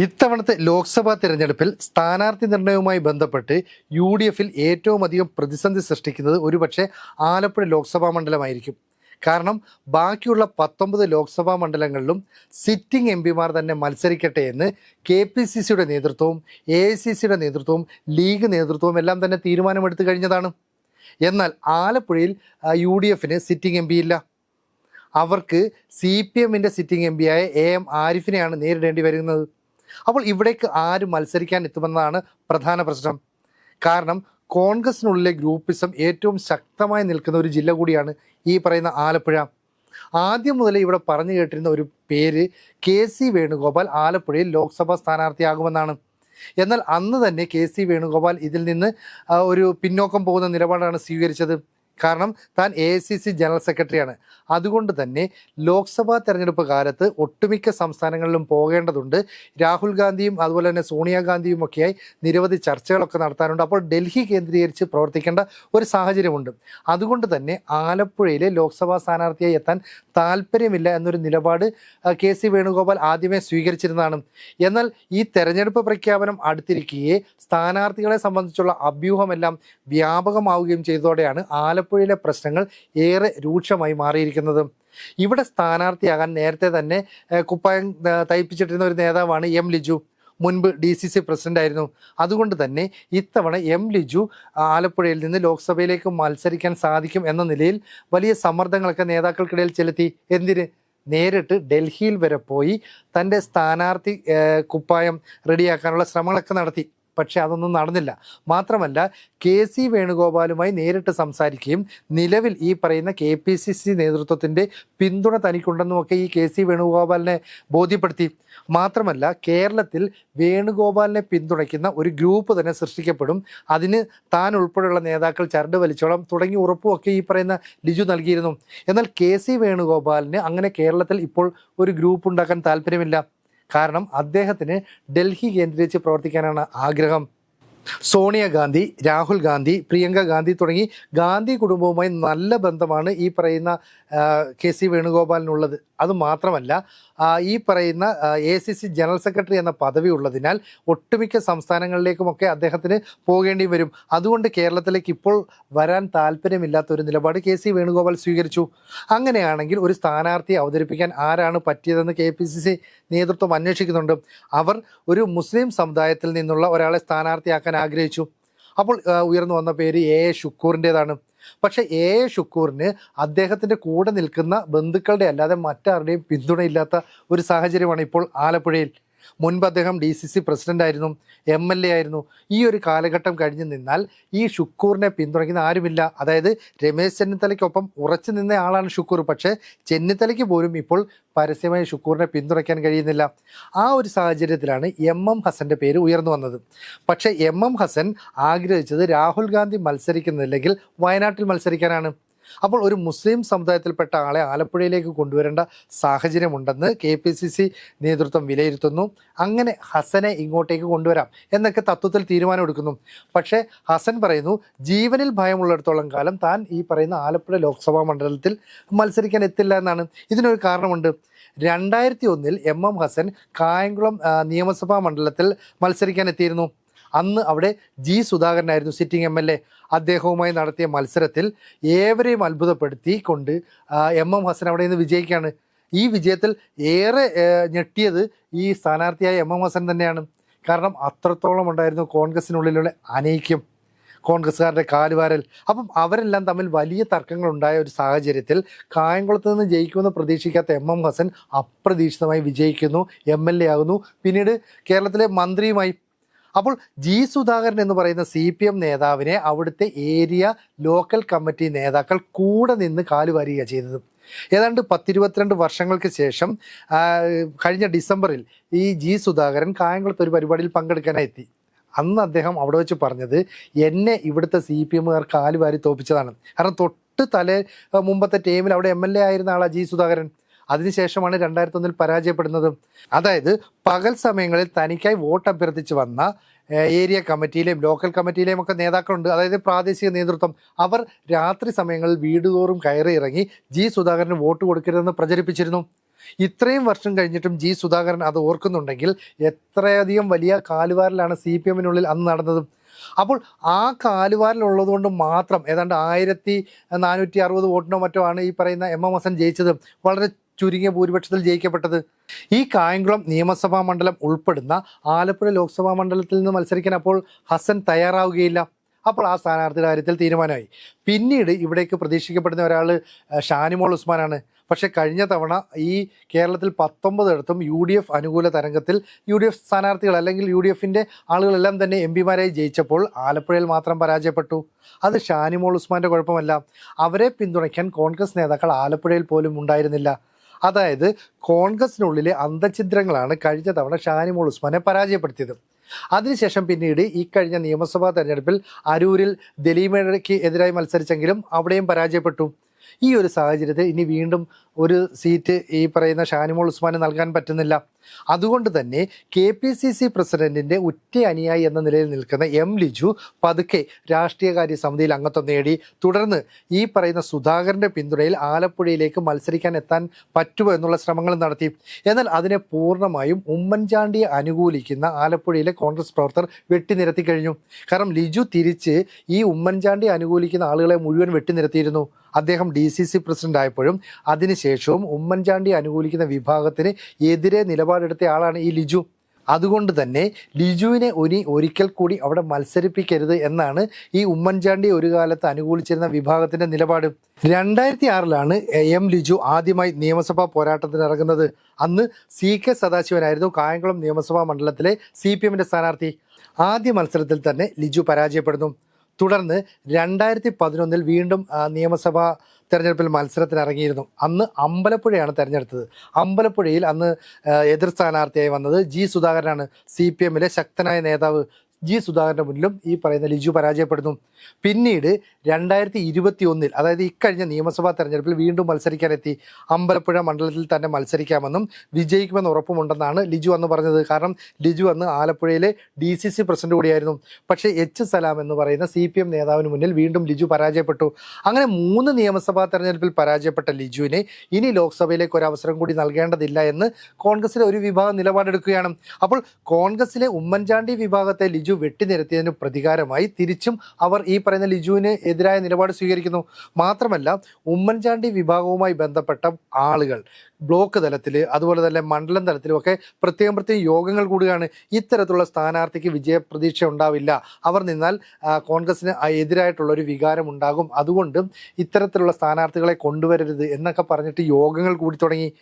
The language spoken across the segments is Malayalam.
ഇത്തവണത്തെ ലോക്സഭാ തിരഞ്ഞെടുപ്പിൽ സ്ഥാനാർത്ഥി നിർണയവുമായി ബന്ധപ്പെട്ട് യു ഡി എഫിൽ ഏറ്റവും അധികം പ്രതിസന്ധി സൃഷ്ടിക്കുന്നത് ഒരുപക്ഷെ ആലപ്പുഴ ലോക്സഭാ മണ്ഡലമായിരിക്കും. കാരണം ബാക്കിയുള്ള പത്തൊമ്പത് ലോക്സഭാ മണ്ഡലങ്ങളിലും സിറ്റിംഗ് എം പിമാർ തന്നെ മത്സരിക്കട്ടെ എന്ന് കെ പി സി സിയുടെ നേതൃത്വവും എ ഐ സി സിയുടെ നേതൃത്വവും ലീഗ് നേതൃത്വവും എല്ലാം തന്നെ തീരുമാനമെടുത്തു കഴിഞ്ഞതാണ്. എന്നാൽ ആലപ്പുഴയിൽ യു ഡി എഫിന് സിറ്റിംഗ് എം പി ഇല്ല. അവർക്ക് സി പി എമ്മിന്റെ സിറ്റിംഗ് എം പിയായ എ എം ആരിഫിനെയാണ് നേരിടേണ്ടി വരുന്നത്. അപ്പോൾ ഇവിടേക്ക് ആര് മത്സരിക്കാൻ എത്തുമെന്നതാണ് പ്രധാന പ്രശ്നം. കാരണം കോൺഗ്രസിനുള്ളിലെ ഗ്രൂപ്പിസം ഏറ്റവും ശക്തമായി നിൽക്കുന്ന ഒരു ജില്ല കൂടിയാണ് ഈ പറയുന്ന ആലപ്പുഴ. ആദ്യം മുതലേ ഇവിടെ പറഞ്ഞു കേട്ടിരുന്ന ഒരു പേര് കെ സി വേണുഗോപാൽ ആലപ്പുഴയിൽ ലോക്സഭാ സ്ഥാനാർത്ഥിയാകുമെന്നാണ്. എന്നാൽ അന്ന് തന്നെ കെ സി വേണുഗോപാൽ ഇതിൽ നിന്ന് ഒരു പിന്നോക്കം പോകുന്ന നിലപാടാണ് സ്വീകരിച്ചത്. കാരണം താൻ എ സി സി ജനറൽ സെക്രട്ടറിയാണ് അതുകൊണ്ട് തന്നെ ലോക്സഭാ തെരഞ്ഞെടുപ്പ് കാലത്ത് ഒട്ടുമിക്ക സംസ്ഥാനങ്ങളിലും പോകേണ്ടതുണ്ട്. രാഹുൽ ഗാന്ധിയും അതുപോലെ തന്നെ സോണിയാഗാന്ധിയും ഒക്കെയായി നിരവധി ചർച്ചകളൊക്കെ നടത്താനുണ്ട്. അപ്പോൾ ഡൽഹി കേന്ദ്രീകരിച്ച് പ്രവർത്തിക്കേണ്ട ഒരു സാഹചര്യമുണ്ട്. അതുകൊണ്ട് തന്നെ ആലപ്പുഴയിലെ ലോക്സഭാ സ്ഥാനാർത്ഥിയായി എത്താൻ താല്പര്യമില്ല എന്നൊരു നിലപാട് കെ സി വേണുഗോപാൽ ആദ്യമേ സ്വീകരിച്ചിരുന്നതാണ്. എന്നാൽ ഈ തെരഞ്ഞെടുപ്പ് പ്രഖ്യാപനം അടുത്തിരിക്കുകയെ സ്ഥാനാർത്ഥികളെ സംബന്ധിച്ചുള്ള അഭ്യൂഹമെല്ലാം വ്യാപകമാവുകയും ചെയ്തതോടെയാണ് ആലപ്പുഴയിലെ പ്രശ്നങ്ങൾ ഏറെ രൂക്ഷമായി മാറിയിരിക്കുന്നത്. ഇവിടെ സ്ഥാനാർത്ഥിയാകാൻ നേരത്തെ തന്നെ കുപ്പായം തയ്പ്പിച്ചിട്ടിരുന്ന ഒരു നേതാവാണ് എം ലിജു. മുൻപ് ഡി സി സി പ്രസിഡന്റ് ആയിരുന്നു. അതുകൊണ്ട് തന്നെ ഇത്തവണ എം ലിജു ആലപ്പുഴയിൽ നിന്ന് ലോക്സഭയിലേക്ക് മത്സരിക്കാൻ സാധിക്കും എന്ന നിലയിൽ വലിയ സമ്മർദ്ദങ്ങളൊക്കെ നേതാക്കൾക്കിടയിൽ ചെലുത്തി. എന്തിന്? നേരിട്ട് ഡൽഹിയിൽ വരെ പോയി തന്റെ സ്ഥാനാർത്ഥി കുപ്പായം റെഡിയാക്കാനുള്ള ശ്രമങ്ങളൊക്കെ നടത്തി. പക്ഷെ അതൊന്നും നടന്നില്ല. മാത്രമല്ല കെ സി വേണുഗോപാലുമായി നേരിട്ട് സംസാരിക്കുകയും നിലവിൽ ഈ പറയുന്ന കെ പി സി സി നേതൃത്വത്തിന്റെ പിന്തുണ തനിക്കുണ്ടെന്നുമൊക്കെ ഈ കെ സി വേണുഗോപാലിനെ ബോധ്യപ്പെടുത്തി. മാത്രമല്ല കേരളത്തിൽ വേണുഗോപാലിനെ പിന്തുണയ്ക്കുന്ന ഒരു ഗ്രൂപ്പ് തന്നെ സൃഷ്ടിക്കപ്പെടും. അതിന് താൻ ഉൾപ്പെടെയുള്ള നേതാക്കൾ ചരട് വലിച്ചോളം തുടങ്ങി ഉറപ്പുമൊക്കെ ഈ പറയുന്ന ലിജു നൽകിയിരുന്നു. എന്നാൽ കെ സി വേണുഗോപാലിന് അങ്ങനെ കേരളത്തിൽ ഇപ്പോൾ ഒരു ഗ്രൂപ്പ് ഉണ്ടാക്കാൻ താല്പര്യമില്ല. കാരണം അദ്ദേഹത്തിന് ഡൽഹി കേന്ദ്രീകരിച്ച് പ്രവർത്തിക്കാനാണ് ആഗ്രഹം. സോണിയാഗാന്ധി രാഹുൽ ഗാന്ധി പ്രിയങ്ക ഗാന്ധി തുടങ്ങി ഗാന്ധി കുടുംബവുമായി നല്ല ബന്ധമാണ് ഈ പറയുന്ന കെ സി വേണുഗോപാലിനുള്ളത്. അതുമാത്രമല്ല മാത്രമല്ല ഈ പറയുന്ന A C C general secretary എന്ന പദവി ഉള്ളതിനാൽ ഒട്ടുമിക്ക സംസ്ഥാനങ്ങളിലേക്കുമൊക്കെ അദ്ദേഹത്തിന് പോകേണ്ടി വരും. അതുകൊണ്ട് കേരളത്തിലേക്ക് ഇപ്പോൾ വരാൻ താല്പര്യമില്ലാത്ത ഒരു നിലപാട് കെ സി വേണുഗോപാൽ സ്വീകരിച്ചു. അങ്ങനെയാണെങ്കിൽ ഒരു സ്ഥാനാർത്ഥിയെ അവതരിപ്പിക്കാൻ ആരാണ് പറ്റിയതെന്ന് കെ പി സി സി നേതൃത്വം അന്വേഷിക്കുന്നുണ്ട്. അവർ ഒരു മുസ്ലിം സമുദായത്തിൽ നിന്നുള്ള ഒരാളെ സ്ഥാനാർത്ഥിയാക്കാൻ ആഗ്രഹിച്ചു. അപ്പോൾ ഉയർന്നു വന്ന പേര് എ. എ ഷുക്കൂറിന്റെതാണ് പക്ഷേ എ. എ ഷുക്കൂറിന് അദ്ദേഹത്തിന്റെ കൂടെ നിൽക്കുന്ന ബന്ധുക്കളുടെ അല്ലാതെ മറ്റാരുടെയും പിന്തുണയില്ലാത്ത ഒരു സാഹചര്യമാണ് ഇപ്പോൾ ആലപ്പുഴയിൽ. മുൻപ് അദ്ദേഹം ഡി സി സി പ്രസിഡന്റ് ആയിരുന്നു എം എൽ എ ആയിരുന്നു. ഈ ഒരു കാലഘട്ടം കഴിഞ്ഞ് നിന്നാൽ ഈ ഷുക്കൂറിനെ പിന്തുണയ്ക്കുന്ന ആരുമില്ല. അതായത് രമേശ് ചെന്നിത്തലയ്ക്കൊപ്പം ഉറച്ചു നിന്ന ആളാണ് ഷുക്കൂർ. പക്ഷേ ചെന്നിത്തലയ്ക്ക് പോലും ഇപ്പോൾ പരസ്യമായി ഷുക്കൂറിനെ പിന്തുണയ്ക്കാൻ കഴിയുന്നില്ല. ആ ഒരു സാഹചര്യത്തിലാണ് എം എം ഹസന്റെ പേര് ഉയർന്നു വന്നത്. പക്ഷേ എം എം ഹസൻ ആഗ്രഹിച്ചത് രാഹുൽ ഗാന്ധി മത്സരിക്കുന്നില്ലെങ്കിൽ വയനാട്ടിൽ മത്സരിക്കാനാണ്. അപ്പോൾ ഒരു മുസ്ലിം സമുദായത്തിൽപ്പെട്ട ആളെ ആലപ്പുഴയിലേക്ക് കൊണ്ടുവരേണ്ട സാഹചര്യമുണ്ടെന്ന് കെ പി സി സി നേതൃത്വം വിലയിരുത്തുന്നു. അങ്ങനെ ഹസനെ ഇങ്ങോട്ടേക്ക് കൊണ്ടുവരാം എന്നൊക്കെ തത്വത്തിൽ തീരുമാനമെടുക്കുന്നു പക്ഷേ ഹസൻ പറയുന്നു ജീവനിൽ ഭയമുള്ളിടത്തോളം കാലം താൻ ഈ പറയുന്ന ആലപ്പുഴ ലോക്സഭാ മണ്ഡലത്തിൽ മത്സരിക്കാൻ എത്തില്ല എന്നാണ്. ഇതിനൊരു കാരണമുണ്ട്. രണ്ടായിരത്തി ഒന്നിൽ എം എം ഹസൻ കായംകുളം നിയമസഭാ മണ്ഡലത്തിൽ മത്സരിക്കാൻ എത്തിയിരുന്നു. അന്ന് അവിടെ ജി സുധാകരനായിരുന്നു സിറ്റിംഗ് എം എൽ എ. അദ്ദേഹവുമായി നടത്തിയ മത്സരത്തിൽ ഏവരെയും അത്ഭുതപ്പെടുത്തിക്കൊണ്ട് എം എം ഹസൻ അവിടെ നിന്ന് വിജയിക്കുകയാണ്. ഈ വിജയത്തിൽ ഏറെ ഞെട്ടിയത് ഈ സ്ഥാനാർത്ഥിയായ എം എം ഹസൻ തന്നെയാണ്. കാരണം അത്രത്തോളം ഉണ്ടായിരുന്നു കോൺഗ്രസിനുള്ളിലുള്ള അനൈക്യം കോൺഗ്രസ്സുകാരുടെ കാലുവാരൽ. അപ്പം അവരെല്ലാം തമ്മിൽ വലിയ തർക്കങ്ങൾ ഉണ്ടായ ഒരു സാഹചര്യത്തിൽ കായംകുളത്ത് നിന്ന് ജയിക്കുമെന്ന് പ്രതീക്ഷിക്കാത്ത എം എം ഹസൻ അപ്രതീക്ഷിതമായി വിജയിക്കുന്നു എം എൽ എ ആകുന്നു. പിന്നീട് കേരളത്തിലെ മന്ത്രിയുമായി അപ്പോൾ ജി സുധാകരൻ എന്ന് പറയുന്ന സി പി എം നേതാവിനെ അവിടുത്തെ ഏരിയ ലോക്കൽ കമ്മിറ്റി നേതാക്കൾ കൂടെ നിന്ന് കാലുവാരുക ചെയ്തത്. ഏതാണ്ട് പത്തിരുപത്തിരണ്ട് വർഷങ്ങൾക്ക് ശേഷം കഴിഞ്ഞ ഡിസംബറിൽ ഈ ജി സുധാകരൻ കായംകുളത്ത് ഒരു പരിപാടിയിൽ പങ്കെടുക്കാനായി എത്തി. അന്ന് അദ്ദേഹം അവിടെ വെച്ച് പറഞ്ഞത് എന്നെ ഇവിടുത്തെ സി പി എമ്മുകാർ കാലുവാരി തോപ്പിച്ചതാണ്. കാരണം തൊട്ട് തലേ മുമ്പത്തെ ടീമിൽ അവിടെ എം എൽ എ ആയിരുന്ന ആളാണ് ജി സുധാകരൻ. അതിനുശേഷമാണ് രണ്ടായിരത്തി ഒന്നിൽ പരാജയപ്പെടുന്നത്. അതായത് പകൽ സമയങ്ങളിൽ തനിക്കായി വോട്ട് അഭ്യർത്ഥിച്ച് വന്ന ഏരിയ കമ്മിറ്റിയിലെയും ലോക്കൽ കമ്മിറ്റിയിലെയും ഒക്കെ നേതാക്കളുണ്ട്. അതായത് പ്രാദേശിക നേതൃത്വം. അവർ രാത്രി സമയങ്ങളിൽ വീടുതോറും കയറി ഇറങ്ങി ജി സുധാകരന് വോട്ട് കൊടുക്കരുതെന്ന് പ്രചരിപ്പിച്ചിരുന്നു. ഇത്രയും വർഷം കഴിഞ്ഞിട്ടും ജി സുധാകരൻ അത് ഓർക്കുന്നുണ്ടെങ്കിൽ എത്രയധികം വലിയ കാലുവാരിലാണ് സി പി എമ്മിനുള്ളിൽ അന്ന് നടന്നത്. അപ്പോൾ ആ കാലുവാരിലുള്ളത് കൊണ്ട് മാത്രം ഏതാണ്ട് ആയിരത്തി നാനൂറ്റി അറുപത് വോട്ടിനോ മറ്റോ ആണ് ഈ പറയുന്ന എം എം ഹസൻ ജയിച്ചത്. വളരെ ചുരുങ്ങിയ ഭൂരിപക്ഷത്തിൽ ജയിക്കപ്പെട്ടത്. ഈ കായംകുളം നിയമസഭാ മണ്ഡലം ഉൾപ്പെടുന്ന ആലപ്പുഴ ലോക്സഭാ മണ്ഡലത്തിൽ നിന്ന് മത്സരിക്കാൻ അപ്പോൾ ഹസൻ തയ്യാറാവുകയില്ല. അപ്പോൾ ആ സ്ഥാനാർത്ഥിയുടെ കാര്യത്തിൽ തീരുമാനമായി. പിന്നീട് ഇവിടേക്ക് പ്രതീക്ഷിക്കപ്പെടുന്ന ഒരാൾ ഷാനിമോൾ ഉസ്മാനാണ്. പക്ഷെ കഴിഞ്ഞ തവണ ഈ കേരളത്തിൽ പത്തൊമ്പതിടത്തും യു ഡി എഫ് അനുകൂല തരംഗത്തിൽ യു ഡി എഫ് സ്ഥാനാർത്ഥികൾ അല്ലെങ്കിൽ യു ഡി എഫിന്റെ ആളുകളെല്ലാം തന്നെ എം പിമാരായി ജയിച്ചപ്പോൾ ആലപ്പുഴയിൽ മാത്രം പരാജയപ്പെട്ടു. അത് ഷാനിമോൾ ഉസ്മാന്റെ കുഴപ്പമല്ല. അവരെ പിന്തുണയ്ക്കാൻ കോൺഗ്രസ് നേതാക്കൾ ആലപ്പുഴയിൽ പോലും ഉണ്ടായിരുന്നില്ല. അതായത് കോൺഗ്രസിനുള്ളിലെ അന്തഛിദ്രങ്ങളാണ് കഴിഞ്ഞ തവണ ഷാനിമോൾ ഉസ്മാനെ പരാജയപ്പെടുത്തിയത്. അതിനുശേഷം പിന്നീട് ഈ കഴിഞ്ഞ നിയമസഭാ തെരഞ്ഞെടുപ്പിൽ അരൂരിൽ ദലീമയ്ക്ക് എതിരായി മത്സരിച്ചെങ്കിലും അവിടെയും പരാജയപ്പെട്ടു. ഈ ഒരു സാഹചര്യത്തിൽ ഇനി വീണ്ടും ഒരു സീറ്റ് ഈ പറയുന്ന ഷാനിമോൾ ഉസ്മാന് നൽകാൻ പറ്റുന്നില്ല. അതുകൊണ്ട് തന്നെ കെ പി സി സി പ്രസിഡന്റിന്റെ ഉറ്റ അനുയായി എന്ന നിലയിൽ നിൽക്കുന്ന എം ലിജു പതുക്കെ രാഷ്ട്രീയകാര്യ സമിതിയിൽ അംഗത്വം നേടി. തുടർന്ന് ഈ പറയുന്ന സുധാകരന്റെ പിന്തുണയിൽ ആലപ്പുഴയിലേക്ക് മത്സരിക്കാൻ എത്താൻ പറ്റുമോ എന്നുള്ള ശ്രമങ്ങൾ നടത്തി. എന്നാൽ അതിനെ പൂർണമായും ഉമ്മൻചാണ്ടിയെ അനുകൂലിക്കുന്ന ആലപ്പുഴയിലെ കോൺഗ്രസ് പ്രവർത്തകർ വെട്ടിനിരത്തി കഴിഞ്ഞു. കാരണം ലിജു തിരിച്ച് ഈ ഉമ്മൻചാണ്ടി അനുകൂലിക്കുന്ന ആളുകളെ മുഴുവൻ വെട്ടിനിരത്തിയിരുന്നു. അദ്ദേഹം ഡി സി സി പ്രസിഡന്റ് ആയപ്പോഴും അതിനുശേഷവും ഉമ്മൻചാണ്ടി അനുകൂലിക്കുന്ന വിഭാഗത്തിന് എതിരെ നിലപാടെടുത്ത ആളാണ് ഈ ലിജു. അതുകൊണ്ട് തന്നെ ലിജുവിനെ ഇനി ഒരിക്കൽ കൂടി അവിടെ മത്സരിപ്പിക്കരുത് എന്നാണ് ഈ ഉമ്മൻചാണ്ടി ഒരു കാലത്ത് അനുകൂലിച്ചിരുന്ന വിഭാഗത്തിന്റെ നിലപാട്. രണ്ടായിരത്തി ആറിലാണ് എം ലിജു ആദ്യമായി നിയമസഭാ പോരാട്ടത്തിന് ഇറങ്ങുന്നത്. അന്ന് സി കെ സദാശിവനായിരുന്നു കായംകുളം നിയമസഭാ മണ്ഡലത്തിലെ സി പി എമ്മിന്റെ സ്ഥാനാർത്ഥി. ആദ്യ മത്സരത്തിൽ തന്നെ ലിജു പരാജയപ്പെടുന്നു. തുടർന്ന് രണ്ടായിരത്തി പതിനൊന്നിൽ വീണ്ടും നിയമസഭാ തെരഞ്ഞെടുപ്പിൽ മത്സരത്തിനിറങ്ങിയിരുന്നു. അന്ന് അമ്പലപ്പുഴയാണ് തെരഞ്ഞെടുത്തത്. അമ്പലപ്പുഴയിൽ അന്ന് എതിർ സ്ഥാനാർത്ഥിയായി വന്നത് ജി സുധാകരനാണ്. സി പി എമ്മിലെ ശക്തനായ നേതാവ് ജി സുധാകരന്റെ മുന്നിലും ഈ പറയുന്ന ലിജു പരാജയപ്പെടുന്നു. പിന്നീട് രണ്ടായിരത്തി ഇരുപത്തി ഒന്നിൽ അതായത് ഇക്കഴിഞ്ഞ നിയമസഭാ തെരഞ്ഞെടുപ്പിൽ വീണ്ടും മത്സരിക്കാനെത്തി. അമ്പലപ്പുഴ മണ്ഡലത്തിൽ തന്നെ മത്സരിക്കാമെന്നും വിജയിക്കുമെന്ന് ഉറപ്പുമുണ്ടെന്നാണ് ലിജു അന്ന് പറഞ്ഞത്. കാരണം ലിജു അന്ന് ആലപ്പുഴയിലെ ഡി സി സി പ്രസിഡന്റ് കൂടിയായിരുന്നു. പക്ഷേ എച്ച് സലാം എന്ന് പറയുന്ന സി പി എം നേതാവിന് മുന്നിൽ വീണ്ടും ലിജു പരാജയപ്പെട്ടു. അങ്ങനെ മൂന്ന് നിയമസഭാ തെരഞ്ഞെടുപ്പിൽ പരാജയപ്പെട്ട ലിജുവിനെ ഇനി ലോക്സഭയിലേക്ക് ഒരു അവസരം കൂടി നൽകേണ്ടതില്ല എന്ന് കോൺഗ്രസിലെ ഒരു വിഭാഗം നിലപാടെടുക്കുകയാണ്. അപ്പോൾ കോൺഗ്രസിലെ ഉമ്മൻചാണ്ടി വിഭാഗത്തെ ലിജു വെട്ടിനിരത്തിയതിന് പ്രതികാരമായി തിരിച്ചും അവർ ഈ പറയുന്ന ലിജുവിന് എതിരായ നിലപാട് സ്വീകരിക്കുന്നു. മാത്രമല്ല ഉമ്മൻചാണ്ടി വിഭാഗവുമായി ബന്ധപ്പെട്ട ആളുകൾ ബ്ലോക്ക് തലത്തിൽ അതുപോലെ തന്നെ മണ്ഡലം തലത്തിലും ഒക്കെ പ്രത്യേകം പ്രത്യേകം യോഗങ്ങൾ കൂടുകയാണ്. ഇത്തരത്തിലുള്ള സ്ഥാനാർത്ഥിക്ക് വിജയപ്രതീക്ഷ ഉണ്ടാവില്ല. അവർ നിന്നാൽ കോൺഗ്രസിന് എതിരായിട്ടുള്ള ഒരു വികാരം ഉണ്ടാകും. അതുകൊണ്ട് ഇത്തരത്തിലുള്ള സ്ഥാനാർത്ഥികളെ കൊണ്ടുവരരുത് എന്നൊക്കെ പറഞ്ഞിട്ട് യോഗങ്ങൾ കൂടി തുടങ്ങി.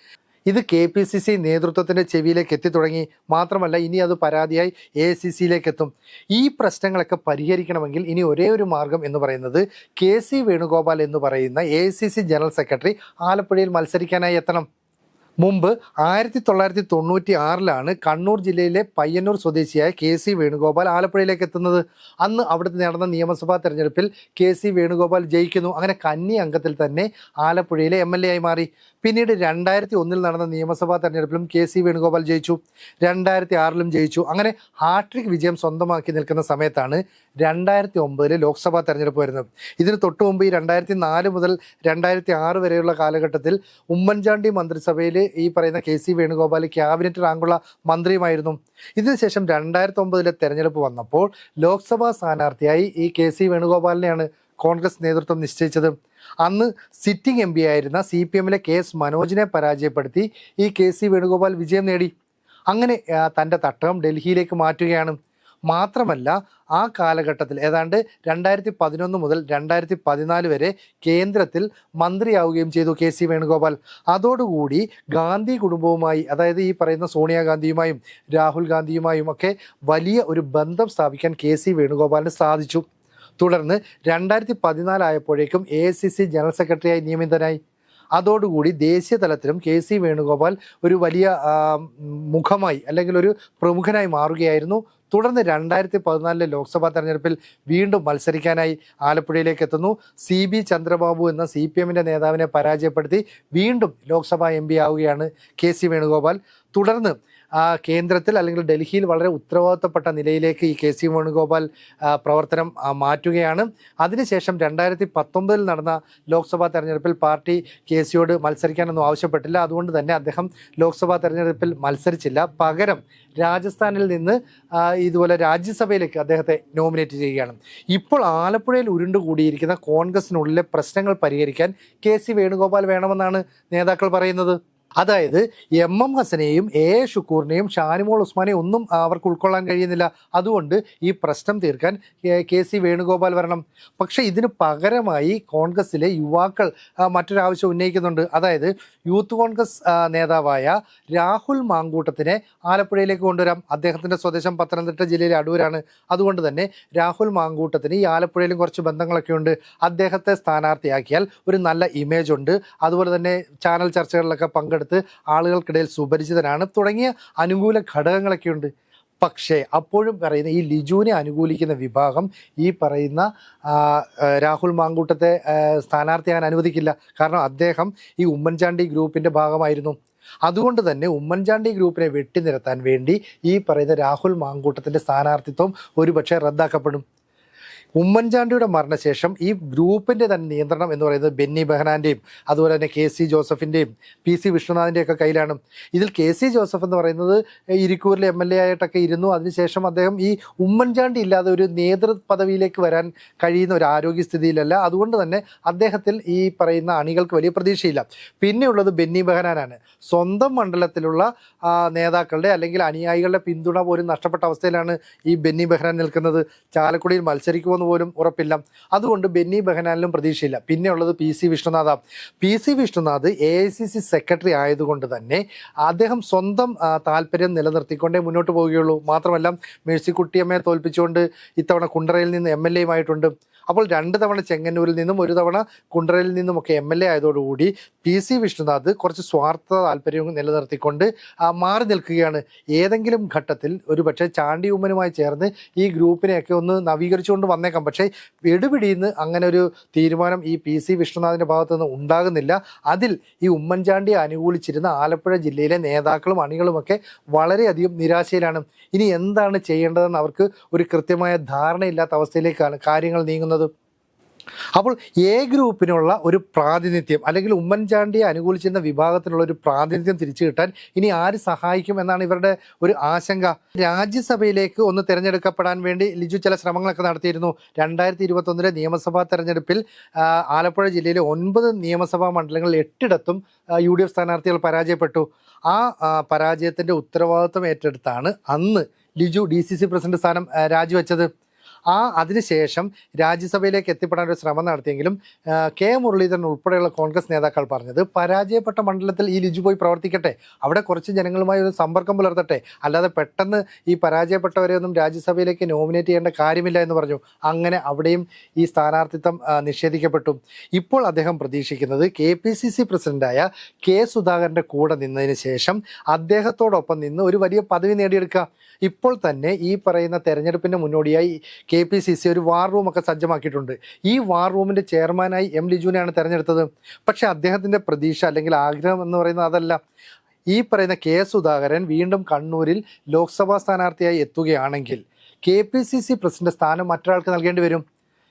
ഇത് കെ പി സി സി നേതൃത്വത്തിന്റെ ചെവിയിലേക്ക് എത്തിത്തുടങ്ങി മാത്രമല്ല ഇനി അത് പരാതിയായി എ സി സിയിലേക്ക് എത്തും ഈ പ്രശ്നങ്ങളൊക്കെ പരിഹരിക്കണമെങ്കിൽ ഇനി ഒരേ ഒരു മാർഗം എന്ന് പറയുന്നത് കെ സി വേണുഗോപാൽ എന്ന് പറയുന്ന A C C general secretary ആലപ്പുഴയിൽ മത്സരിക്കാനായി എത്തണം. മുമ്പ് ആയിരത്തി തൊള്ളായിരത്തി തൊണ്ണൂറ്റി ആറിലാണ് കണ്ണൂർ ജില്ലയിലെ പയ്യന്നൂർ സ്വദേശിയായ കെ സി വേണുഗോപാൽ ആലപ്പുഴയിലേക്ക് എത്തുന്നത്. അന്ന് അവിടുത്തെ നടന്ന നിയമസഭാ തെരഞ്ഞെടുപ്പിൽ കെ സി വേണുഗോപാൽ ജയിക്കുന്നു. അങ്ങനെ കന്നി അംഗത്തിൽ തന്നെ ആലപ്പുഴയിലെ എം ആയി മാറി. പിന്നീട് രണ്ടായിരത്തി ഒന്നിൽ നടന്ന നിയമസഭാ തെരഞ്ഞെടുപ്പിലും കെ സി വേണുഗോപാൽ ജയിച്ചു രണ്ടായിരത്തി ആറിലും ജയിച്ചു. അങ്ങനെ ഹാട്രിക് വിജയം സ്വന്തമാക്കി നിൽക്കുന്ന സമയത്താണ് രണ്ടായിരത്തി ഒമ്പതിലെ ലോക്സഭാ തെരഞ്ഞെടുപ്പ് വരുന്നത്. ഇതിന് തൊട്ടു മുമ്പ് ഈ രണ്ടായിരത്തി നാല് മുതൽ രണ്ടായിരത്തി ആറ് വരെയുള്ള കാലഘട്ടത്തിൽ ഉമ്മൻചാണ്ടി മന്ത്രിസഭയിൽ ഈ പറയുന്ന കെ സി വേണുഗോപാൽ ക്യാബിനറ്റ് റാങ്കുള്ള മന്ത്രിയുമായിരുന്നു. ഇതിനുശേഷം രണ്ടായിരത്തി ഒമ്പതിലെ തെരഞ്ഞെടുപ്പ് വന്നപ്പോൾ ലോക്സഭാ സ്ഥാനാർത്ഥിയായി ഈ കെ സി വേണുഗോപാലിനെയാണ് കോൺഗ്രസ് നേതൃത്വം നിശ്ചയിച്ചത്. അന്ന് സിറ്റിംഗ് എം പി ആയിരുന്ന സി പി എമ്മിലെ കെ എസ് മനോജിനെ പരാജയപ്പെടുത്തി ഈ കെ സി വേണുഗോപാൽ വിജയം നേടി. അങ്ങനെ തന്റെ തട്ടകം ഡൽഹിയിലേക്ക് മാറ്റുകയാണ്. മാത്രമല്ല ആ കാലഘട്ടത്തിൽ ഏതാണ്ട് രണ്ടായിരത്തി പതിനൊന്ന് മുതൽ രണ്ടായിരത്തി പതിനാല് വരെ കേന്ദ്രത്തിൽ മന്ത്രിയാവുകയും ചെയ്തു കെ സി വേണുഗോപാൽ. അതോടുകൂടി ഗാന്ധി കുടുംബവുമായി അതായത് ഈ പറയുന്ന സോണിയാഗാന്ധിയുമായും രാഹുൽ ഗാന്ധിയുമായും ഒക്കെ വലിയ ഒരു ബന്ധം സ്ഥാപിക്കാൻ കെ സി വേണുഗോപാലിന് സാധിച്ചു. തുടർന്ന് രണ്ടായിരത്തി പതിനാലായപ്പോഴേക്കും എ സി സി ജനറൽ സെക്രട്ടറിയായി നിയമിതനായി. അതോടുകൂടി ദേശീയ തലത്തിലും കെ സി വേണുഗോപാൽ ഒരു വലിയ മുഖമായി അല്ലെങ്കിൽ ഒരു പ്രമുഖനായി മാറുകയായിരുന്നു. തുടർന്ന് രണ്ടായിരത്തി പതിനാലിലെ ലോക്സഭാ തെരഞ്ഞെടുപ്പിൽ വീണ്ടും മത്സരിക്കാനായി ആലപ്പുഴയിലേക്ക് എത്തുന്നു. സി ബി ചന്ദ്രബാബു എന്ന സി പി എമ്മിന്റെ നേതാവിനെ പരാജയപ്പെടുത്തി വീണ്ടും ലോക്സഭാ എം പി ആവുകയാണ് കെ സി വേണുഗോപാൽ. തുടർന്ന് കേന്ദ്രത്തിൽ അല്ലെങ്കിൽ ഡൽഹിയിൽ വളരെ ഉത്തരവാദിത്തപ്പെട്ട നിലയിലേക്ക് ഈ കെ സി വേണുഗോപാൽ പ്രവർത്തനം മാറ്റുകയാണ്. അതിനുശേഷം രണ്ടായിരത്തി പത്തൊമ്പതിൽ നടന്ന ലോക്സഭാ തെരഞ്ഞെടുപ്പിൽ പാർട്ടി കെ സിയോട് മത്സരിക്കാനൊന്നും ആവശ്യപ്പെട്ടില്ല. അതുകൊണ്ട് തന്നെ അദ്ദേഹം ലോക്സഭാ തെരഞ്ഞെടുപ്പിൽ മത്സരിച്ചില്ല. പകരം രാജസ്ഥാനിൽ നിന്ന് ഇതുപോലെ രാജ്യസഭയിലേക്ക് അദ്ദേഹത്തെ നോമിനേറ്റ് ചെയ്യുകയാണ്. ഇപ്പോൾ ആലപ്പുഴയിൽ ഉരുണ്ടുകൂടിയിരിക്കുന്ന കോൺഗ്രസിനുള്ളിലെ പ്രശ്നങ്ങൾ പരിഹരിക്കാൻ കെ സി വേണുഗോപാൽ വേണമെന്നാണ് നേതാക്കൾ പറയുന്നത്. അതായത് എം എം ഹസനെയും എ എ ഷുക്കൂറിനെയും ഷാനിമോൾ ഉസ്മാനെയും ഒന്നും അവർക്ക് ഉൾക്കൊള്ളാൻ കഴിയുന്നില്ല. അതുകൊണ്ട് ഈ പ്രശ്നം തീർക്കാൻ കെ- സി വേണുഗോപാൽ വരണം. പക്ഷേ ഇതിന് പകരമായി കോൺഗ്രസിലെ യുവാക്കൾ മറ്റൊരാവശ്യം ഉന്നയിക്കുന്നുണ്ട്. അതായത് യൂത്ത് കോൺഗ്രസ് നേതാവായ രാഹുൽ മാങ്കൂട്ടത്തിനെ ആലപ്പുഴയിലേക്ക് കൊണ്ടുവരാം. അദ്ദേഹത്തിന്റെ സ്വദേശം പത്തനംതിട്ട ജില്ലയിലെ അടൂരാണ്. അതുകൊണ്ട് തന്നെ രാഹുൽ മാങ്കൂട്ടത്തിന് ഈ ആലപ്പുഴയിലും കുറച്ച് ബന്ധങ്ങളൊക്കെ ഉണ്ട്. അദ്ദേഹത്തെ സ്ഥാനാർത്ഥിയാക്കിയാൽ ഒരു നല്ല ഇമേജ് ഉണ്ട്. അതുപോലെ തന്നെ ചാനൽ ചർച്ചകളിലൊക്കെ പങ്കെടുത്ത് ആളുകൾക്കിടയിൽ സുപരിചിതനാണ്. തുടങ്ങിയ അനുകൂല ഘടകങ്ങളൊക്കെ ഉണ്ട് പക്ഷേ അപ്പോഴും പറയുന്ന ഈ ലിജുവിനെ അനുകൂലിക്കുന്ന വിഭാഗം ഈ പറയുന്ന രാഹുൽ മാങ്കൂട്ടത്തെ സ്ഥാനാർത്ഥിയാകാൻ അനുവദിക്കില്ല. കാരണം അദ്ദേഹം ഈ ഉമ്മൻചാണ്ടി ഗ്രൂപ്പിന്റെ ഭാഗമായിരുന്നു. അതുകൊണ്ട് തന്നെ ഉമ്മൻചാണ്ടി ഗ്രൂപ്പിനെ വെട്ടിനിരത്താൻ വേണ്ടി ഈ പറയുന്ന രാഹുൽ മാങ്കൂട്ടത്തിന്റെ സ്ഥാനാർത്ഥിത്വം ഒരുപക്ഷെ റദ്ദാക്കപ്പെടും. ഉമ്മൻചാണ്ടിയുടെ മരണശേഷം ഈ ഗ്രൂപ്പിന്റെ തന്നെ നിയന്ത്രണം എന്ന് പറയുന്നത് ബെന്നി ബെഹനാന്റെയും അതുപോലെ തന്നെ കെ സി ജോസഫിന്റെയും പി സി വിഷ്ണുനാഥിന്റെയൊക്കെ കയ്യിലാണ്. ഇതിൽ കെ സി ജോസഫ് എന്ന് പറയുന്നത് ഇരിക്കൂരിലെ എം എൽ എ ആയിട്ടൊക്കെ ഇരുന്നു. അതിനുശേഷം അദ്ദേഹം ഈ ഉമ്മൻചാണ്ടി ഇല്ലാതെ ഒരു നേതൃപദവിയിലേക്ക് വരാൻ കഴിയുന്ന ഒരു ആരോഗ്യസ്ഥിതിയിലല്ല. അതുകൊണ്ട് തന്നെ അദ്ദേഹത്തിൽ ഈ പറയുന്ന അണികൾക്ക് വലിയ പ്രതീക്ഷയില്ല. പിന്നെയുള്ളത് ബെന്നി ബെഹനാനാണ്. സ്വന്തം മണ്ഡലത്തിലുള്ള നേതാക്കളുടെ അല്ലെങ്കിൽ അനുയായികളുടെ പിന്തുണ പോലും നഷ്ടപ്പെട്ട അവസ്ഥയിലാണ് ഈ ബെന്നി ബെഹ്റാൻ നിൽക്കുന്നത്. ചാലക്കുടിയിൽ മത്സരിക്കുമെന്ന് പോലും ഉറപ്പില്ല. അതുകൊണ്ട് ബെന്നി ബെഹനാനിലും പ്രതീക്ഷയില്ല. പിന്നെയുള്ളത് P C Vishnunath. P C Vishnunath A I C C secretary ആയതുകൊണ്ട് തന്നെ അദ്ദേഹം സ്വന്തം താല്പര്യം നിലനിർത്തിക്കൊണ്ടേ മുന്നോട്ട് പോവുകയുള്ളൂ. മാത്രമല്ല മേഴ്സിക്കുട്ടിയമ്മയെ തോൽപ്പിച്ചുകൊണ്ട് ഇത്തവണ കുണ്ടറയിൽ നിന്ന് എം എൽ എയുമായിട്ടുണ്ട് അപ്പോൾ രണ്ട് തവണ ചെങ്ങന്നൂരിൽ നിന്നും ഒരു തവണ കുണ്ടറയിൽ നിന്നുമൊക്കെ എം എൽ എ ആയതോടുകൂടി പി സി വിഷ്ണുനാഥ് കുറച്ച് സ്വാർത്ഥ താല്പര്യവും നിലനിർത്തിക്കൊണ്ട് മാറി നിൽക്കുകയാണ്. ഏതെങ്കിലും ഘട്ടത്തിൽ ഒരു പക്ഷേ ചാണ്ടി ഉമ്മനുമായി ചേർന്ന് ഈ ഗ്രൂപ്പിനെയൊക്കെ ഒന്ന് നവീകരിച്ചുകൊണ്ട് വന്നേക്കാം. പക്ഷേ എടുപിടിയിന്ന് അങ്ങനെ ഒരു തീരുമാനം ഈ പി സി വിഷ്ണുനാഥിന്റെ ഭാഗത്തു നിന്ന് ഉണ്ടാകുന്നില്ല. അതിൽ ഈ ഉമ്മൻചാണ്ടിയെ അനുകൂലിച്ചിരുന്ന ആലപ്പുഴ ജില്ലയിലെ നേതാക്കളും അണികളുമൊക്കെ വളരെയധികം നിരാശയിലാണ്. ഇനി എന്താണ് ചെയ്യേണ്ടതെന്ന് അവർക്ക് ഒരു കൃത്യമായ ധാരണയില്ലാത്ത അവസ്ഥയിലേക്കാണ് കാര്യങ്ങൾ നീങ്ങുന്നത്? അപ്പോൾ എ ഗ്രൂപ്പിനുള്ള ഒരു പ്രാതിനിധ്യം അല്ലെങ്കിൽ ഉമ്മൻചാണ്ടിയെ അനുകൂലിച്ചിരുന്ന വിഭാഗത്തിനുള്ള ഒരു പ്രാതിനിധ്യം തിരിച്ചു കിട്ടാൻ ഇനി ആര് സഹായിക്കും എന്നാണ് ഇവരുടെ ഒരു ആശങ്ക. രാജ്യസഭയിലേക്ക് ഒന്ന് തിരഞ്ഞെടുക്കപ്പെടാൻ വേണ്ടി ലിജു ചില ശ്രമങ്ങളൊക്കെ നടത്തിയിരുന്നു. രണ്ടായിരത്തി ഇരുപത്തൊന്നിലെ നിയമസഭാ തെരഞ്ഞെടുപ്പിൽ ആലപ്പുഴ ജില്ലയിലെ ഒൻപത് നിയമസഭാ മണ്ഡലങ്ങളിൽ എട്ടിടത്തും യു ഡി എഫ് സ്ഥാനാർത്ഥികൾ പരാജയപ്പെട്ടു. ആ പരാജയത്തിന്റെ ഉത്തരവാദിത്വം ഏറ്റെടുത്താണ് അന്ന് Liju D C C president സ്ഥാനം രാജിവെച്ചത്. ആ അതിനുശേഷം രാജ്യസഭയിലേക്ക് എത്തിപ്പെടാൻ ഒരു ശ്രമം നടത്തിയെങ്കിലും കെ മുരളീധരൻ ഉൾപ്പെടെയുള്ള കോൺഗ്രസ് നേതാക്കൾ പറഞ്ഞത് പരാജയപ്പെട്ട മണ്ഡലത്തിൽ ഈ ലിജു പോയി പ്രവർത്തിക്കട്ടെ അവിടെ കുറച്ച് ജനങ്ങളുമായി ഒരു സമ്പർക്കം പുലർത്തട്ടെ അല്ലാതെ പെട്ടെന്ന് ഈ പരാജയപ്പെട്ടവരെ ഒന്നും രാജ്യസഭയിലേക്ക് നോമിനേറ്റ് ചെയ്യേണ്ട കാര്യമില്ല എന്ന് പറഞ്ഞു. അങ്ങനെ അവിടെയും ഈ സ്ഥാനാർത്ഥിത്വം നിഷേധിക്കപ്പെട്ടു. ഇപ്പോൾ അദ്ദേഹം പ്രതീക്ഷിക്കുന്നത് കെ പി സി സി പ്രസിഡന്റായ കെ സുധാകരന്റെ കൂടെ നിന്നതിന് ശേഷം അദ്ദേഹത്തോടൊപ്പം നിന്ന് ഒരു വലിയ പദവി നേടിയെടുക്കുക. ഇപ്പോൾ തന്നെ ഈ പറയുന്ന തെരഞ്ഞെടുപ്പിന് മുന്നോടിയായി കെ പി സി സി ഒരു വാർ റൂമൊക്കെ സജ്ജമാക്കിയിട്ടുണ്ട്. ഈ വാർ റൂമിന്റെ ചെയർമാനായി എം ലിജുവിനെയാണ് തെരഞ്ഞെടുത്തത്. പക്ഷേ അദ്ദേഹത്തിന്റെ പ്രതീക്ഷ അല്ലെങ്കിൽ ആഗ്രഹം എന്ന് പറയുന്നത് അതല്ല. ഈ പറയുന്ന കെ സുധാകരൻ വീണ്ടും കണ്ണൂരിൽ ലോക്സഭാ സ്ഥാനാർത്ഥിയായി എത്തുകയാണെങ്കിൽ K P C C president സ്ഥാനം മറ്റൊരാൾക്ക് നൽകേണ്ടി വരും?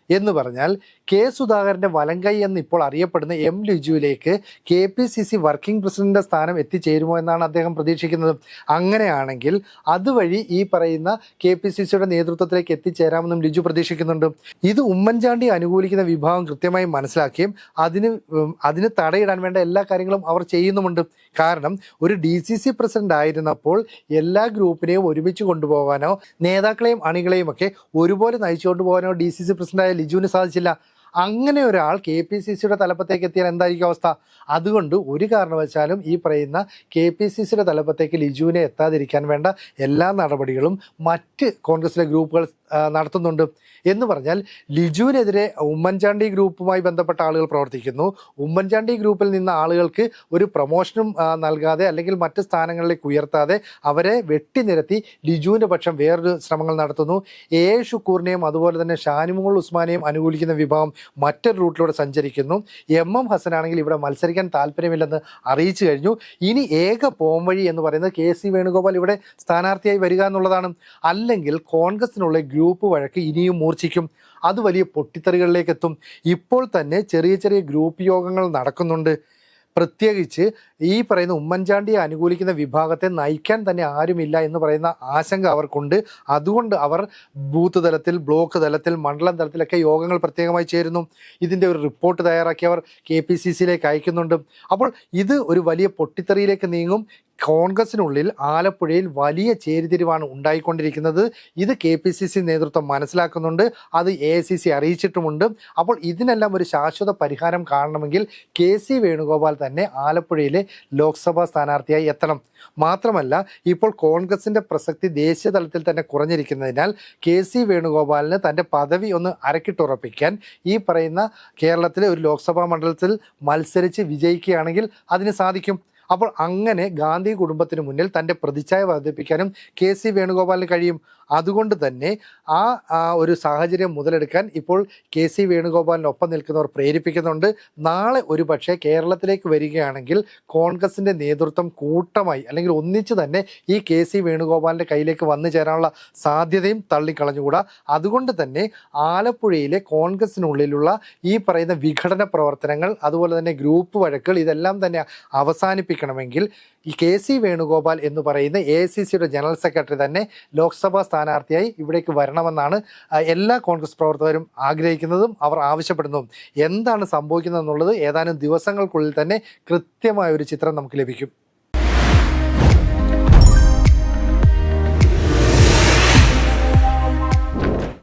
എന്ന് പറഞ്ഞാൽ കെ സുധാകരന്റെ വലങ്കൈ എന്ന് ഇപ്പോൾ അറിയപ്പെടുന്ന M ലിജുവിലേക്ക് K P C C working പ്രസിഡന്റിന്റെ സ്ഥാനം എത്തിച്ചേരുമോ എന്നാണ് അദ്ദേഹം പ്രതീക്ഷിക്കുന്നത്. അങ്ങനെയാണെങ്കിൽ അതുവഴി ഈ പറയുന്ന കെ പി സി സിയുടെ നേതൃത്വത്തിലേക്ക് എത്തിച്ചേരാമെന്നും ലിജു പ്രതീക്ഷിക്കുന്നുണ്ട്. ഇത് ഉമ്മൻചാണ്ടി അനുകൂലിക്കുന്ന വിഭാഗം കൃത്യമായി മനസ്സിലാക്കുകയും അതിന് അതിന് തടയിടാൻ വേണ്ട എല്ലാ കാര്യങ്ങളും അവർ ചെയ്യുന്നുമുണ്ട്. കാരണം ഒരു ഡി സി സി പ്രസിഡന്റ് ആയിരുന്നപ്പോൾ എല്ലാ ഗ്രൂപ്പിനെയും ഒരുമിച്ച് കൊണ്ടുപോകാനോ നേതാക്കളെയും അണികളെയും ഒക്കെ ഒരുപോലെ നയിച്ചുകൊണ്ടുപോകാനോ ഡി സി സി പ്രസിഡന്റായ ലിജുവിന് സാധിച്ചില്ല. അങ്ങനെ ഒരാൾ കെ പി സി സിയുടെ തലപ്പത്തേക്ക് എത്തിയാൽ എന്തായിരിക്കും അവസ്ഥ? അതുകൊണ്ട് ഒരു കാരണവശാലും ഈ പറയുന്ന കെ പി സി സിയുടെ തലപ്പത്തേക്ക് ലിജുവിനെ എത്താതിരിക്കാൻ വേണ്ട എല്ലാ നടപടികളും മറ്റ് കോൺഗ്രസിലെ ഗ്രൂപ്പുകൾ നടത്തുന്നുണ്ട്. എന്ന് പറഞ്ഞാൽ ലിജുവിനെതിരെ ഉമ്മൻചാണ്ടി ഗ്രൂപ്പുമായി ബന്ധപ്പെട്ട ആളുകൾ പ്രവർത്തിക്കുന്നു. ഉമ്മൻചാണ്ടി ഗ്രൂപ്പിൽ നിന്ന് ആളുകൾക്ക് ഒരു പ്രൊമോഷനും നൽകാതെ അല്ലെങ്കിൽ മറ്റ് സ്ഥാനങ്ങളിലേക്ക് ഉയർത്താതെ അവരെ വെട്ടിനിരത്തി ലിജുവിന്റെ പക്ഷം വേറൊരു ശ്രമങ്ങൾ നടത്തുന്നു. എ. ഷുക്കൂറിനെയും അതുപോലെ തന്നെ ഷാനിമോൾ ഉസ്മാനെയും അനുകൂലിക്കുന്ന വിഭാഗം മറ്റൊരു റൂട്ടിലൂടെ സഞ്ചരിക്കുന്നു. എം. എം. ഹസനാണെങ്കിൽ ഇവിടെ മത്സരിക്കാൻ താല്പര്യമില്ലെന്ന് അറിയിച്ചു കഴിഞ്ഞു. ഇനി ഏക പോംവഴി എന്ന് പറയുന്നത് കെ. സി. വേണുഗോപാൽ ഇവിടെ സ്ഥാനാർത്ഥിയായി വരിക എന്നുള്ളതാണ്. അല്ലെങ്കിൽ കോൺഗ്രസിനുള്ള ഗ്രൂപ്പ് വഴക്ക് ഇനിയും മൂർച്ഛിക്കും. അത് വലിയ പൊട്ടിത്തെറികളിലേക്ക് എത്തും ഇപ്പോൾ തന്നെ ചെറിയ ചെറിയ ഗ്രൂപ്പ് യോഗങ്ങൾ നടക്കുന്നുണ്ട്. പ്രത്യേകിച്ച് ഈ പറയുന്ന ഉമ്മൻചാണ്ടിയെ അനുകൂലിക്കുന്ന വിഭാഗത്തെ നയിക്കാൻ തന്നെ ആരുമില്ല എന്ന് പറയുന്ന ആശങ്ക അവർക്കുണ്ട്. അതുകൊണ്ട് അവർ ബൂത്ത് തലത്തിൽ ബ്ലോക്ക് തലത്തിൽ മണ്ഡലം തലത്തിലൊക്കെ യോഗങ്ങൾ പ്രത്യേകമായി ചേരുന്നു. ഇതിന്റെ ഒരു റിപ്പോർട്ട് തയ്യാറാക്കി അവർ കെ പി സി സിയിലേക്ക് അയക്കുന്നുണ്ട്. അപ്പോൾ ഇത് ഒരു വലിയ പൊട്ടിത്തെറിയിലേക്ക് നീങ്ങും. കോൺഗ്രസിനുള്ളിൽ ആലപ്പുഴയിൽ വലിയ ചേരിതിരിവാണ് ഉണ്ടായിക്കൊണ്ടിരിക്കുന്നത്. ഇത് കെ പി സി സി നേതൃത്വം മനസ്സിലാക്കുന്നുണ്ട്. അത് എ ഐ സി സി അറിയിച്ചിട്ടുമുണ്ട്. അപ്പോൾ ഇതിനെല്ലാം ഒരു ശാശ്വത പരിഹാരം കാണണമെങ്കിൽ കെ സി വേണുഗോപാൽ തന്നെ ആലപ്പുഴയിലെ ലോക്സഭാ സ്ഥാനാർത്ഥിയായി എത്തണം. മാത്രമല്ല ഇപ്പോൾ കോൺഗ്രസിന്റെ പ്രസക്തി ദേശീയ തലത്തിൽ തന്നെ കുറഞ്ഞിരിക്കുന്നതിനാൽ കെ സി വേണുഗോപാലിന് തന്റെ പദവി ഒന്ന് അരക്കിട്ടുറപ്പിക്കാൻ ഈ പറയുന്ന കേരളത്തിലെ ഒരു ലോക്സഭാ മണ്ഡലത്തിൽ മത്സരിച്ച് വിജയിക്കുകയാണെങ്കിൽ അതിന് സാധിക്കും. അപ്പോൾ അങ്ങനെ ഗാന്ധി കുടുംബത്തിന് മുന്നിൽ തന്റെ പ്രതിച്ഛായ വർദ്ധിപ്പിക്കാനും കെ സി വേണുഗോപാലിന് കഴിയും. അതുകൊണ്ട് തന്നെ ആ ഒരു സാഹചര്യം മുതലെടുക്കാൻ ഇപ്പോൾ കെ സി വേണുഗോപാലിനൊപ്പം നിൽക്കുന്നവർ പ്രേരിപ്പിക്കുന്നുണ്ട്. നാളെ ഒരു പക്ഷേ കേരളത്തിലേക്ക് വരികയാണെങ്കിൽ കോൺഗ്രസിന്റെ നേതൃത്വം കൂട്ടമായി അല്ലെങ്കിൽ ഒന്നിച്ച് തന്നെ ഈ കെ സി വേണുഗോപാലിന്റെ കയ്യിലേക്ക് വന്നു ചേരാനുള്ള സാധ്യതയും തള്ളിക്കളഞ്ഞുകൂടാ. അതുകൊണ്ട് തന്നെ ആലപ്പുഴയിലെ കോൺഗ്രസിനുള്ളിലുള്ള ഈ പറയുന്ന വിഘടന പ്രവർത്തനങ്ങൾ അതുപോലെ തന്നെ ഗ്രൂപ്പ് വഴക്കുകൾ ഇതെല്ലാം തന്നെ അവസാനിപ്പിക്കണമെങ്കിൽ ഈ കെ സി വേണുഗോപാൽ എന്ന് പറയുന്ന എ സി സിയുടെ ജനറൽ സെക്രട്ടറി തന്നെ ലോക്സഭാ സ്ഥാനാർത്ഥിയായി ഇവിടേക്ക് വരണമെന്നാണ് എല്ലാ കോൺഗ്രസ് പ്രവർത്തകരും ആഗ്രഹിക്കുന്നതും അവർ ആവശ്യപ്പെടുന്നതും. എന്താണ് സംഭവിക്കുന്നത് എന്നുള്ളത് ഏതാനും ദിവസങ്ങൾക്കുള്ളിൽ തന്നെ കൃത്യമായ ഒരു ചിത്രം നമുക്ക് ലഭിക്കും.